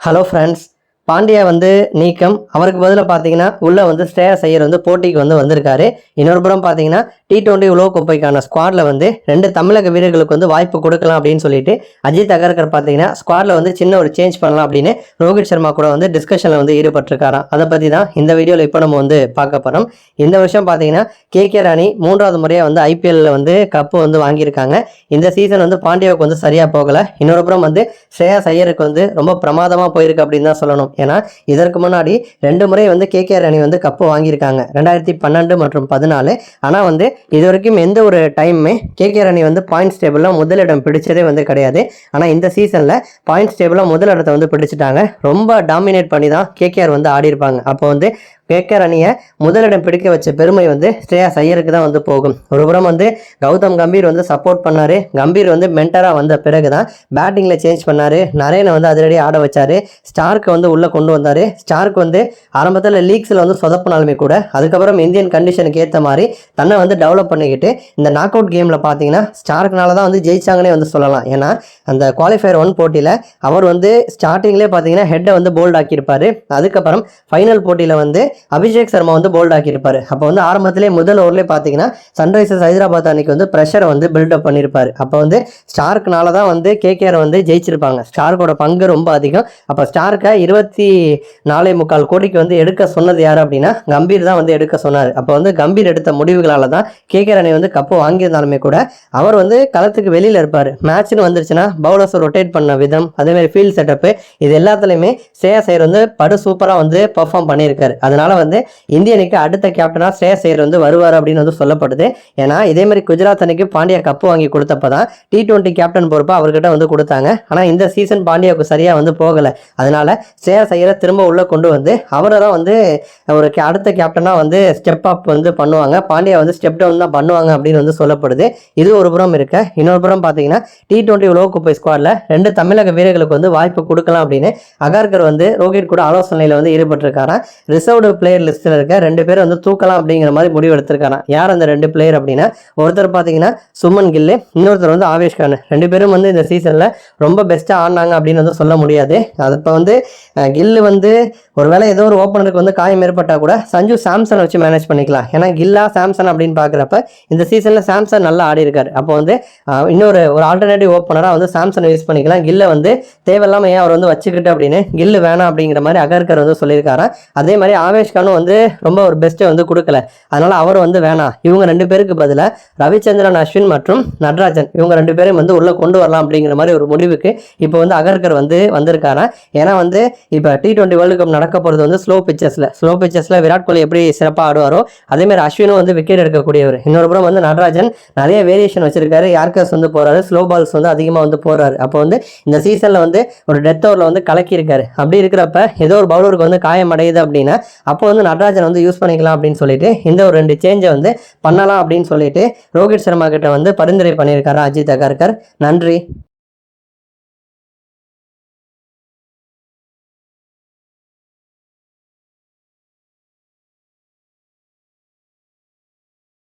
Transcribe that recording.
Hello friends Pandya வந்து நீக்கம். அவருக்கு பதிலாக பார்த்தீங்கன்னா உள்ளே வந்து ஸ்ரேயஸ் ஐயர் வந்து போட்டிக்கு வந்து வந்திருக்காரு. இன்னொரு புறம் பார்த்தீங்கன்னா டி டுவெண்ட்டி உலகக்கோப்பைக்கான ஸ்குவாடில் வந்து ரெண்டு தமிழக வீரர்களுக்கு வந்து வாய்ப்பு கொடுக்கலாம் அப்படின்னு சொல்லிட்டு அஜித் அகர்கர் பார்த்தீங்கன்னா ஸ்குவாடில் வந்து சின்ன ஒரு சேஞ்ச் பண்ணலாம் அப்படின்னு ரோஹித் சர்மா கூட வந்து டிஸ்கஷனில் வந்து ஈடுபட்டிருக்காராம். அதை பற்றி தான் இந்த வீடியோவில் இப்போ நம்ம வந்து பார்க்க போகிறோம் இந்த வருஷம் பார்த்தீங்கன்னா கே கே ராணி மூன்றாவது முறையாக வந்து ஐபிஎல்ல வந்து கப்பு வந்து வாங்கியிருக்காங்க. இந்த சீசன் வந்து பாண்டியாவுக்கு வந்து சரியாக போகலை. இன்னொரு புறம் வந்து ஸ்ரேயா ஐயருக்கு வந்து ரொம்ப பிரமாதமாக போயிருக்கு அப்படின்னு தான் சொல்லணும். ஏன்னா இதற்கு முன்னாடி ரெண்டு முறை வந்து கே கே வந்து கப்பு வாங்கியிருக்காங்க. ரெண்டாயிரத்தி பன்னெண்டு மற்றும் பதினாலு. ஆனால் வந்து இது வரைக்கும் எந்த ஒரு டைமுமே கேகேஆர் அணி வந்து பாயிண்ட்ஸ் டேபிளில் முதலிடம் பிடிச்சதே வந்து கிடையாது. ஆனால் இந்த சீசனில் பாயிண்ட்ஸ் டேபிளில் முதலிடத்தை வந்து பிடிச்சிட்டாங்க. ரொம்ப டாமினேட் பண்ணி தான் கேகேஆர் வந்து ஆடி இருப்பாங்க அப்போ வந்து கேக்கர் அணியை முதலிடம் பிடிக்க வச்ச பெருமை வந்து ஸ்ரேயாஸ் ஐயருக்கு தான் வந்து போகும். ஒரு புறம் வந்து கௌதம் கம்பீர் வந்து சப்போர்ட் பண்ணாரு. கம்பீர் வந்து மென்டராக வந்த பிறகு தான் பேட்டிங்கில் சேஞ்ச் பண்ணார். நரேனை வந்து அதிரடி ஆட வச்சார். ஸ்டார்க்கை வந்து உள்ளே கொண்டு வந்தார். ஸ்டார்க் வந்து ஆரம்பத்தில் லீக்ஸில் வந்து சொதப்பினாலுமே கூட அதுக்கப்புறம் இந்தியன் கண்டிஷனுக்கு ஏற்ற மாதிரி தன்னை வந்து டெவலப் பண்ணிக்கிட்டு இந்த நாக் அவுட் கேமில் பார்த்தீங்கன்னா ஸ்டார்க்னால தான் வந்து ஜெயிச்சாங்கன்னே வந்து சொல்லலாம். ஏன்னா அந்த குவாலிஃபயர் ஒன் போட்டியில் அவர் வந்து ஸ்டார்டிங்லேயே பார்த்தீங்கன்னா ஹெட்டை வந்து போல்ட் ஆக்கியிருப்பாரு. அதுக்கப்புறம் ஃபைனல் போட்டியில் வந்து அபிஷேக் சர்மா வந்து போல்ட் ஆக்கியிருப்பார். அப்போ வந்து ஆரம்பத்திலே முதல் ஓவர்லேயே பார்த்தீங்கன்னா சன்ரைசர்ஸ் ஹைதராபாத் அன்னைக்கு வந்து ப்ரெஷரை வந்து பில்டப் பண்ணியிருப்பாரு. அப்போ வந்து ஸ்டார்க்னால தான் வந்து கேகேஆர் வந்து ஜெயிச்சிருப்பாங்க. ஸ்டார்க்கோட பங்கு ரொம்ப அதிகம். அப்போ ஸ்டார்க்கை இருபத்தி நாலே முக்கால் கோடிக்கு வந்து எடுக்க சொன்னது யார் அப்படின்னா கம்பீர் தான் வந்து எடுக்க சொன்னார். அப்போ வந்து கம்பீர் எடுத்த முடிவுகளால் தான் கேகேஆர் அணி வந்து கப்பு வாங்கியிருந்தாலுமே கூட அவர் வந்து களத்துக்கு வெளியில் இருப்பார். மேட்ச்னு வந்துருச்சுன்னா பவுலர்ஸ் ரொட்டேட் பண்ண விதம் அதேமாதிரி ஃபீல்ட் செட்டப்பு இது எல்லாத்துலேயுமே சேயா ஐயர் வந்து படு சூப்பராக வந்து பெர்ஃபார்ம் பண்ணியிருக்காரு. அதனால வந்து இந்திய அணிக்கு அடுத்த கேப்டனாக ஸ்ரேயஸ் ஐயர் வந்து வருவார் அப்படின்னு வந்து சொல்லப்படுது. ஏன்னா இதே மாதிரி குஜராத் அணிக்கு பாண்டியா கப்பு வாங்கி கொடுத்தப்ப தான் டி டுவெண்ட்டி கேப்டன் பொறுப்பை அவர்கிட்ட வந்து கொடுத்தாங்க. ஆனால் இந்த சீசன் பாண்டியாவுக்கு சரியாக வந்து போகலை. அதனால ஸ்ரேயஸ் ஐயரை திரும்ப உள்ளே கொண்டு வந்து அவரை தான் வந்து ஒரு அடுத்த கேப்டனாக வந்து ஸ்டெப் அப் வந்து பண்ணுவாங்க. பாண்டியா வந்து ஸ்டெப் டவுன் தான் பண்ணுவாங்க அப்படின்னு வந்து சொல்லப்படுது. இது ஒரு புறம் இருக்க. இன்னொரு புறம் பார்த்தீங்கன்னா டி டுவெண்ட்டி உலகக்கோப்பை ஸ்குவாடில் ரெண்டு தமிழக வீரர்களுக்கு வந்து வாய்ப்பு கொடுக்கலாம் அப்படின்னு அகார்கர் வந்து ரோஹித் கூட ஆலோசனையில் வந்து ஈடுபட்டிருக்காராம். ரிசர்வ்டு பிளேயர் லிஸ்ட்டில் இருக்க ரெண்டு பேர் வந்து தூக்கலாம் அப்படிங்கிற மாதிரி முடிவு எடுத்திருக்காங்க. யார் அந்த ரெண்டு பிளேயர் அப்படின்னா ஒருத்தர் பார்த்தீங்கன்னா சுமன் கில்லு இன்னொருத்தர் வந்து ஆவேஷ் கான். ரெண்டு பேரும் வந்து இந்த சீசனில் ரொம்ப பெஸ்ட்டாக ஆடினாங்க அப்படின்னு வந்து சொல்ல முடியாது. அது இப்போ வந்து கில்லு வந்து ஒருவேளை ஏதோ ஒரு ஓப்பனருக்கு வந்து காயம் ஏற்பட்டால் கூட சஞ்சு சாம்சன் வச்சு மேனேஜ் பண்ணிக்கலாம். ஏன்னா கில்லா சாம்சன் அப்படின்னு பார்க்குறப்ப இந்த சீசனில் சாம்சன் நல்லா ஆடி இருக்காரு அப்போ வந்து இன்னொரு ஒரு ஆல்டர்னேட்டிவ் ஓப்பனராக வந்து சாம்சனை யூஸ் பண்ணிக்கலாம். கில்லை வந்து தேவையில்லாமல் ஏன் அவர் வந்து வச்சுக்கிட்டு அப்படின்னு கில்லு வேணாம் அப்படிங்கிற மாதிரி அகர்கர் வந்து சொல்லியிருக்காராம். அதே மாதிரி ஆவேஷ் கானும் வந்து ரொம்ப ஒரு பெஸ்ட்டை வந்து கொடுக்கல. அதனால அவர் வந்து வேணாம். இவங்க ரெண்டு பேருக்கு பதிலாக ரவிச்சந்திரன் அஸ்வின் மற்றும் நடராஜன் இவங்க ரெண்டு பேரும் வந்து உள்ளே கொண்டு வரலாம் அப்படிங்கிற மாதிரி ஒரு முடிவுக்கு இப்போ வந்து அகர்கர் வந்து வந்திருக்காராம் ஏன்னா வந்து இப்போ டி டுவெண்ட்டி வேர்ல்டு கப் நடக்க போகிறது வந்து ஸ்லோ பிச்சர்ஸில் ஸ்லோ பிச்சர்ஸில் விராட் கோலி எப்படி சிறப்பாக ஆடுவாரோ அதேமாதிரி அஸ்வினும் வந்து விக்கெட் எடுக்கக்கூடியவர். இன்னொரு புறம் வந்து நடராஜன் நிறைய வேரியேஷன் வச்சிருக்காரு. யார்கர்ஸ் வந்து போறாரு. ஸ்லோ பால்ஸ் வந்து அதிகமாக வந்து போறாரு. அப்போ வந்து இந்த சீசனில் வந்து ஒரு டெத் ஓவரில் வந்து கலக்கியிருக்காரு. அப்படி இருக்கிறப்ப ஏதோ ஒரு பவுலருக்கு வந்து காயம் அடையுது அப்படின்னா அப்போ வந்து நடராஜன் வந்து யூஸ் பண்ணிக்கலாம் அப்படின்னு சொல்லிட்டு இந்த ஒரு ரெண்டு சேஞ்சை வந்து பண்ணலாம் அப்படின்னு சொல்லிட்டு ரோஹித் சர்மா கிட்ட வந்து பரிந்துரை பண்ணியிருக்காரு அஜித் அகர்கர். நன்றி.